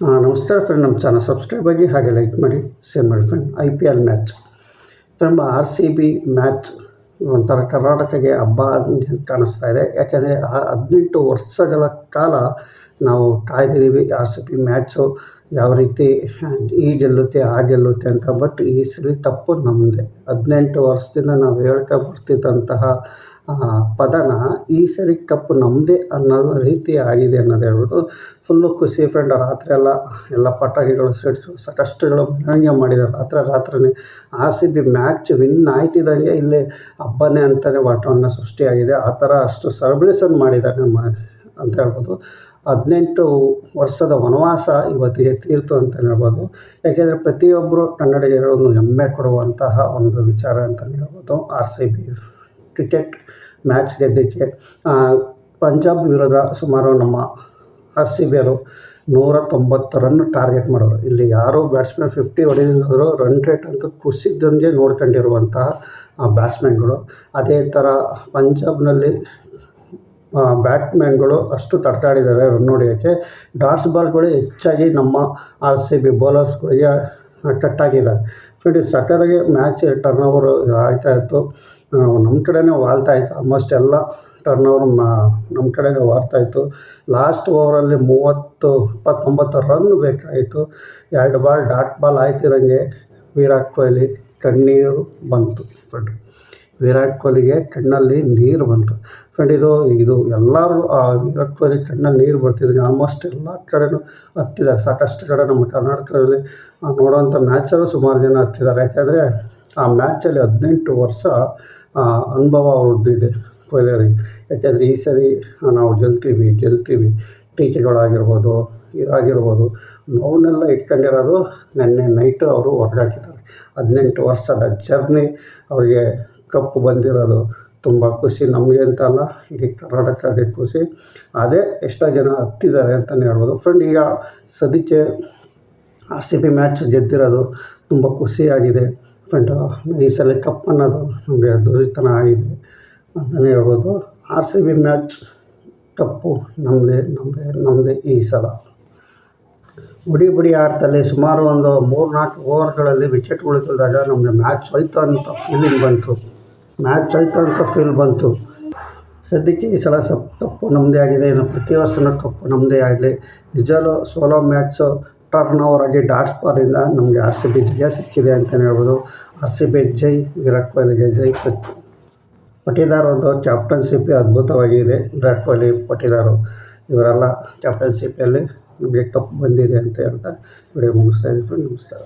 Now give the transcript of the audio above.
ನಮಸ್ಕಾರ ಫ್ರೆಂಡ್ ನಮ್ಮ channel subscribe ಆಗಿ ಹಾಗೆ ಲೈಕ್ ಮಾಡಿ ಶೇರ್ ಮಾಡಿ friend I P L match friend R C B match ಒಂಥರ ಕರ್ನಾಟಕಕ್ಕೆ ಹಬ್ಬ ಕಾಣಿಸ್ತಾ ಇದೆ. ಯಾಕೆಂದರೆ ಹದಿನೆಂಟು ವರ್ಷಗಳ ಕಾಲ ನಾವು ಕಾಯ್ದಿದ್ದೀವಿ ಆರ್ ಸಿ ಬಿ ಮ್ಯಾಚು ಯಾವ ರೀತಿ ಈ ಗೆಲ್ಲುತ್ತೆ, ಆ ಗೆಲ್ಲುತ್ತೆ ಅಂತ. ಬಟ್ ಈ ಸಲ ತಪ್ಪು ನಮ್ಮದೇ ಹದಿನೆಂಟು ವರ್ಷದಿಂದ ನಾವು ಹೇಳ್ಕೊ ಬರ್ತಿದ್ದಂತಹ ಪದನ ಈ ಸರಿ ಕಪ್ಪು ನಮ್ಮದೇ ಅನ್ನೋ ರೀತಿ ಆಗಿದೆ ಅನ್ನೋದು ಹೇಳ್ಬಿಟ್ಟು ಫುಲ್ಲು ಖುಷಿ ಫ್ರೆಂಡ್ ರಾತ್ರಿ ಎಲ್ಲ ಎಲ್ಲ ಪಟಾಕಿಗಳು ಸಿಡಿಸು ಸಾಕಷ್ಟುಗಳು ಮೆರವಣಿಗೆ ಮಾಡಿದ್ದಾರೆ. ರಾತ್ರಿ, ರಾತ್ರಿನೇ R C B match win ಆಯ್ತಿದ್ದಂಗೆ ಇಲ್ಲಿ ಹಬ್ಬನೇ ಅಂತಲೇ ವಾತಾವರಣ ಸೃಷ್ಟಿಯಾಗಿದೆ. ಆ ಥರ ಅಷ್ಟು ಸೆಲೆಬ್ರೇಷನ್ ಮಾಡಿದ್ದಾರೆ ನಮ್ಮ, ಅಂತ ಹೇಳ್ಬೋದು. ಹದಿನೆಂಟು ವರ್ಷದ ವನವಾಸ ಇವತ್ತಿಗೆ ತೀರ್ತು ಅಂತ ಹೇಳ್ಬೋದು. ಯಾಕೆಂದರೆ ಪ್ರತಿಯೊಬ್ಬರು ಕನ್ನಡಿಗರು ಒಂದು ಹೆಮ್ಮೆ ಕೊಡುವಂತಹ ಒಂದು ವಿಚಾರ ಅಂತಲೇ ಹೇಳ್ಬೋದು R C B cricket match ಗೆದ್ದಕ್ಕೆ Punjab ವಿರುದ್ಧ ಸುಮಾರು ನಮ್ಮ ಆರ್ ಸಿ ಬಿ ಅವರು ನೂರ ತೊಂಬತ್ತು ರನ್ ಟಾರ್ಗೆಟ್ ಮಾಡೋರು ಇಲ್ಲಿ ಯಾರು ಬ್ಯಾಟ್ಸ್ಮನ್ ಫಿಫ್ಟಿ ಹೊಡೆದಿದ್ರು ರನ್ ರೇಟ್ ಅಂತ ಕುಸಿದಂಗೆ ನೋಡ್ಕೊಂಡಿರುವಂತಹ ಬ್ಯಾಟ್ಸ್ಮನ್ಗಳು. ಅದೇ ಥರ ಪಂಜಾಬ್ನಲ್ಲಿ ಬ್ಯಾಟ್ಮ್ಯಾನ್ಗಳು ಅಷ್ಟು ತಡ್ತಾಡಿದ್ದಾರೆ ರನ್ ಹೊಡೆಯೋಕ್ಕೆ. ಡಾಟ್ಸ್ ಬಾಲ್ಗಳು ಹೆಚ್ಚಾಗಿ ನಮ್ಮ ಆರ್ ಸಿ ಬಿ ಬೌಲರ್ಸ್ಗಳಿಗೆ ಕಟ್ಟಾಗಿದ್ದಾರೆ. ಫ್ರೆಂಡ್ ಇದು ಸಕ್ಕತ್ತಾಗಿ ಮ್ಯಾಚ್ ಟರ್ನ್ ಓವರ್ ಆಯ್ತಾಯಿತ್ತು ನಮ್ಮ ಕಡೆನೇ ವಾಲ್ತಾ ಇತ್ತು. ಆಲ್ಮೋಸ್ಟ್ ಎಲ್ಲ ಟರ್ನ್ ಓವರ್ ನಮ್ಮ ಕಡೆನೇ ವಾರ್ತಾಯಿತ್ತು ಲಾಸ್ಟ್ ಓವರಲ್ಲಿ ಮೂವತ್ತು, ಇಪ್ಪತ್ತೊಂಬತ್ತು ರನ್ ಬೇಕಾಯಿತು. ಎರಡು ಬಾಲ್ ಡಾಟ್ ಬಾಲ್ ಆಯ್ತಿರಂಗೆ ವಿರಾಟ್ ಕೊಹ್ಲಿ ಕಣ್ಣೀರು ಬಂತು. ಫ್ರೆಂಡ್ ವಿರಾಟ್ ಕೊಹ್ಲಿಗೆ ಕಣ್ಣಲ್ಲಿ ನೀರು ಬಂತು. ಫ್ರೆಂಡ್ ಇದು ಇದು ಎಲ್ಲರೂ, ಆ, ವಿರಾಟ್ ಕೊಹ್ಲಿ ಕಣ್ಣಲ್ಲಿ ನೀರು ಬರ್ತಿದ್ರು ಆಲ್ಮೋಸ್ಟ್ ಎಲ್ಲ ಕಡೆನೂ ಹತ್ತಿದ್ದಾರೆ. ಸಾಕಷ್ಟು ಕಡೆ ನಮ್ಮ ಕರ್ನಾಟಕದಲ್ಲಿ ನೋಡೋವಂಥ ಮ್ಯಾಚಲ್ಲೂ ಸುಮಾರು ಜನ ಹತ್ತಿದ್ದಾರೆ. ಯಾಕೆಂದರೆ ಆ ಮ್ಯಾಚಲ್ಲಿ ಹದಿನೆಂಟು ವರ್ಷ ಅನುಭವ ಅವ್ರದ್ದಿದೆ ಇದೆ ಅವರಿಗೆ ಯಾಕೆಂದರೆ ಈ ಸರಿ ನಾವು ಗೆಲ್ತೀವಿ ಗೆಲ್ತೀವಿ. ಟೀಕೆಗಳಾಗಿರ್ಬೋದು, ಇದಾಗಿರ್ಬೋದು. ನೋವನ್ನೆಲ್ಲ ಇಟ್ಕೊಂಡಿರೋದು ನಿನ್ನೆ ನೈಟು ಅವರು ಹೊರಗಾಕಿದ್ದಾರೆ. ಹದಿನೆಂಟು ವರ್ಷದ ಜರ್ನಿ ಅವರಿಗೆ ಕಪ್ಪು ಬಂದಿರೋದು ತುಂಬ ಖುಷಿ. ನಮಗೆ ಅಂತ ಅಲ್ಲ, ಇಡೀ ಕರ್ನಾಟಕಕ್ಕೆ ಖುಷಿ. ಅದೇ ಎಷ್ಟೋ ಜನ ಹತ್ತಿದ್ದಾರೆ ಅಂತಲೇ ಹೇಳ್ಬೋದು. ಫ್ರೆಂಡ್ ಈಗ ಸದ್ಯಕ್ಕೆ ಆರ್ ಸಿ ಬಿ ಮ್ಯಾಚ್ ಗೆದ್ದಿರೋದು ತುಂಬ ಖುಷಿಯಾಗಿದೆ. ಫ್ರೆಂಡ್ ಈ ಸಲ ಕಪ್ ಅನ್ನೋದು ನಮಗೆ ದೊರೆತನ ಆಗಿದೆ ಅಂತಲೇ ಹೇಳ್ಬೋದು. R C B match cup ನಮ್ಮದೇ ನಮ್ಮದೇ ನಮ್ಮದೇ ಈ ಸಲ. ಬುಡಿ ಬುಡಿ ಆಟದಲ್ಲಿ ಸುಮಾರು ಒಂದು ಮೂರು ನಾಲ್ಕು ಓವರ್ಗಳಲ್ಲಿ ವಿಕೆಟ್ ಉಳಿದಾಗ ನಮಗೆ ಮ್ಯಾಚ್ ಹೋಯ್ತು ಅಂತ ಫೀಲಿಂಗ್ ಬಂತು. ಮ್ಯಾಚ್ ಹೋಯ್ತು ಅಂತ ಫೀಲ್ ಬಂತು. ಸದ್ಯಕ್ಕೆ ಈ ಸಲ ಸ್ವಲ್ಪ ಕಪ್ಪು ನಮ್ಮದೇ ಆಗಿದೆ. ಇನ್ನು ಪ್ರತಿ ವರ್ಷನೂ ಕಪ್ಪು ನಮ್ಮದೇ ಆಗಲಿ. ನಿಜವೂ ಸೋಲೋ ಮ್ಯಾಚು ಟರ್ನ್ ಆಗಿ ಡಾಟ್ಸ್ ಬಾಲಿಂದ ನಮಗೆ ಆರ್ ಸಿ ಬಿ ಜಯ ಸಿಕ್ಕಿದೆ ಅಂತಲೇ ಹೇಳ್ಬೋದು. ಆರ್ ಸಿ ಬಿ ಜೈ, ವಿರಾಟ್ ಕೊಹ್ಲಿಗೆ ಜೈ. ಪಟೀದಾರ್ ಒಂದು ಕ್ಯಾಪ್ಟನ್ಶಿಪ್ ಅದ್ಭುತವಾಗಿದೆ. ವಿರಾಟ್ ಕೊಹ್ಲಿ ಪಟೀದಾರು ಇವರೆಲ್ಲ ಕ್ಯಾಪ್ಟನ್ಶಿಪ್ಪಲ್ಲಿ ನಮಗೆ ಕಪ್ ಬಂದಿದೆ ಅಂತ ಹೇಳ್ತಾ ವಿಡಿಯೋ ಮುಗಿಸ್ತಾ ಇದ್ದೀನಿ. ನಮಸ್ಕಾರ.